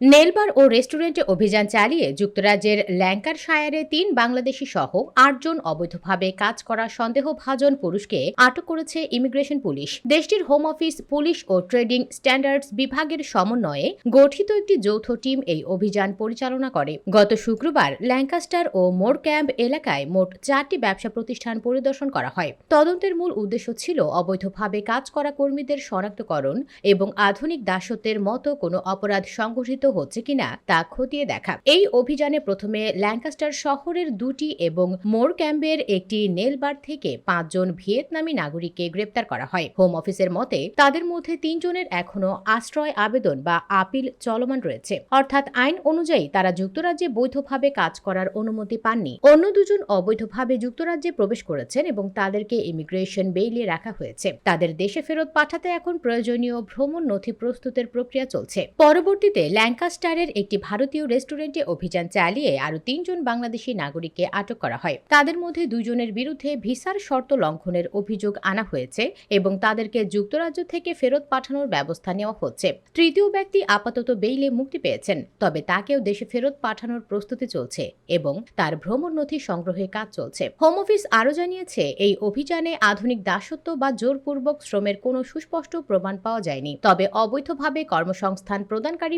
নেলবার ও রেস্টুরেন্টে অভিযান চালিয়ে যুক্তরাজ্যের ল্যাঙ্কার শায়ারে তিন বাংলাদেশি সহ আটজন অবৈধভাবে কাজ করা সন্দেহভাজন পুরুষকে আটক করেছে ইমিগ্রেশন পুলিশ। দেশটির হোম অফিস, পুলিশ ও ট্রেডিং স্ট্যান্ডার্ডস বিভাগের সমন্বয়ে গঠিত একটি যৌথ টিম এই অভিযান পরিচালনা করে। গত শুক্রবার ল্যাঙ্কাস্টার ও মোর ক্যাম্প এলাকায় মোট চারটি ব্যবসা প্রতিষ্ঠান পরিদর্শন করা হয়। তদন্তের মূল উদ্দেশ্য ছিল অবৈধভাবে কাজ করা কর্মীদের শনাক্তকরণ এবং আধুনিক দাসত্বের মতো কোনো অপরাধ সংঘটিত হচ্ছে কিনা তা খতিয়ে দেখা। এই অভিযানে প্রথমে ল্যাঙ্কাস্টার শহরের দুটি এবং মোর ক্যাম্পের একটি নেলবার থেকে পাঁচজন ভিয়েতনামি নাগরিককে গ্রেপ্তার করা হয়। হোম অফিসের মতে, তাদের মধ্যে তিনজনের এখনও আশ্রয় আবেদন বা আপিল চলমান রয়েছে। অর্থাৎ আইন অনুযায়ী তারা যুক্তরাজ্যে বৈধভাবে কাজ করার অনুমতি পাননি। অন্য দুজন অবৈধভাবে যুক্তরাজ্যে প্রবেশ করেছেন এবং তাদেরকে ইমিগ্রেশন বেইলে রাখা হয়েছে। তাদের দেশে ফেরত পাঠাতে এখন প্রয়োজনীয় ভ্রমণ নথি প্রস্তুতের প্রক্রিয়া চলছে। পরবর্তীতে ল্যাঙ্কাস্টারের একটি ভারতীয় রেস্টুরেন্টে অভিযান চালিয়ে আরও তিনজন বাংলাদেশি নাগরিককে আটক করা হয়। তাদের মধ্যে দুজনের বিরুদ্ধে ভিসার শর্ত লঙ্ঘনের অভিযোগ আনা হয়েছে এবং তাদেরকে যুক্তরাজ্য থেকে ফেরত পাঠানোর ব্যবস্থা নেওয়া হচ্ছে। তৃতীয় ব্যক্তি আপাতত বেইলে মুক্তি পেয়েছেন, তবে তাকেও দেশে ফেরত পাঠানোর প্রস্তুতি চলছে এবং তার ভ্রমণ নথি সংগ্রহে কাজ চলছে। হোম অফিস আরও জানিয়েছে, এই অভিযানে আধুনিক দাসত্ব বা জোরপূর্বক শ্রমের কোনো সুস্পষ্ট প্রমাণ পাওয়া যায়নি, তবে অবৈধভাবে কর্মসংস্থান প্রদানকারী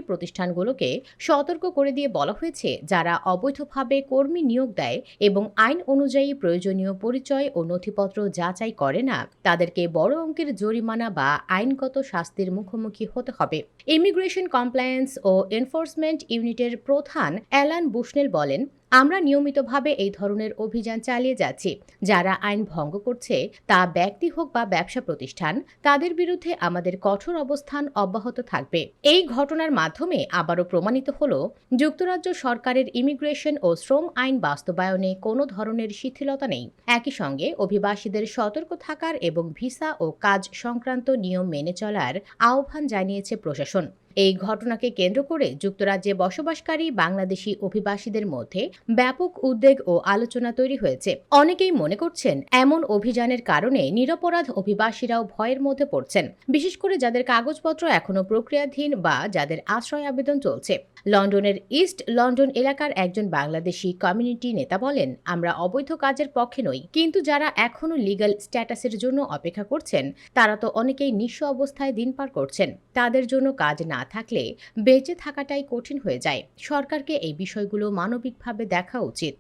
প্রতিষ্ঠানগুলোকে সতর্ক করে দিয়ে বলা হয়েছে, যারা অবৈধভাবে কর্মী নিয়োগ দেয় এবং আইন অনুযায়ী প্রয়োজনীয় পরিচয় ও নথিপত্র যাচাই করে না, তাদেরকে বড় অঙ্কের জরিমানা বা আইনগত শাস্তির মুখোমুখি হতে হবে। ইমিগ্রেশন কমপ্লায়েন্স ও এনফোর্সমেন্ট ইউনিটের প্রধান অ্যালান বুশনেল বলেন আমরা নিয়মিতভাবে এই ধরনের অভিযান চালিয়ে যাচ্ছি। যারা আইন ভঙ্গ করছে, তা ব্যক্তি হোক বা ব্যবসা প্রতিষ্ঠান, তাদের বিরুদ্ধে আমাদের কঠোর অবস্থান অব্যাহত থাকবে। এই ঘটনার মাধ্যমে আবারও প্রমাণিত হল, যুক্তরাজ্য সরকারের ইমিগ্রেশন ও শ্রম আইন বাস্তবায়নে কোনো ধরনের শিথিলতা নেই। একই সঙ্গে অভিবাসীদের সতর্ক থাকার এবং ভিসা ও কাজ সংক্রান্ত নিয়ম মেনে চলার আহ্বান জানিয়েছে প্রশাসন। এই ঘটনাকে কেন্দ্র করে যুক্তরাজ্যে বসবাসকারী বাংলাদেশি অভিবাসীদের মধ্যে ব্যাপক উদ্বেগ ও আলোচনা তৈরি হয়েছে। অনেকেই মনে করছেন, এমন অভিযানের কারণে নিরপরাধ অভিবাসীরাও ভয়ের মধ্যে পড়ছেন, বিশেষ করে যাদের কাগজপত্র এখনও প্রক্রিয়াধীন বা যাদের আশ্রয় আবেদন চলছে। লন্ডনের ইস্ট লন্ডন এলাকার একজন বাংলাদেশি কমিউনিটি নেতা বলেন, আমরা অবৈধ কাজের পক্ষে নই, কিন্তু যারা এখনও লিগ্যাল স্ট্যাটাসের জন্য অপেক্ষা করছেন, তারা তো অনেকেই নিঃস্ব অবস্থায় দিন পার করছেন। তাদের জন্য কাজ না থাকলে বেঁচে থাকাটাই কঠিন হয়ে যায়। সরকারকে এই বিষয়গুলো মানবিকভাবে দেখা উচিত।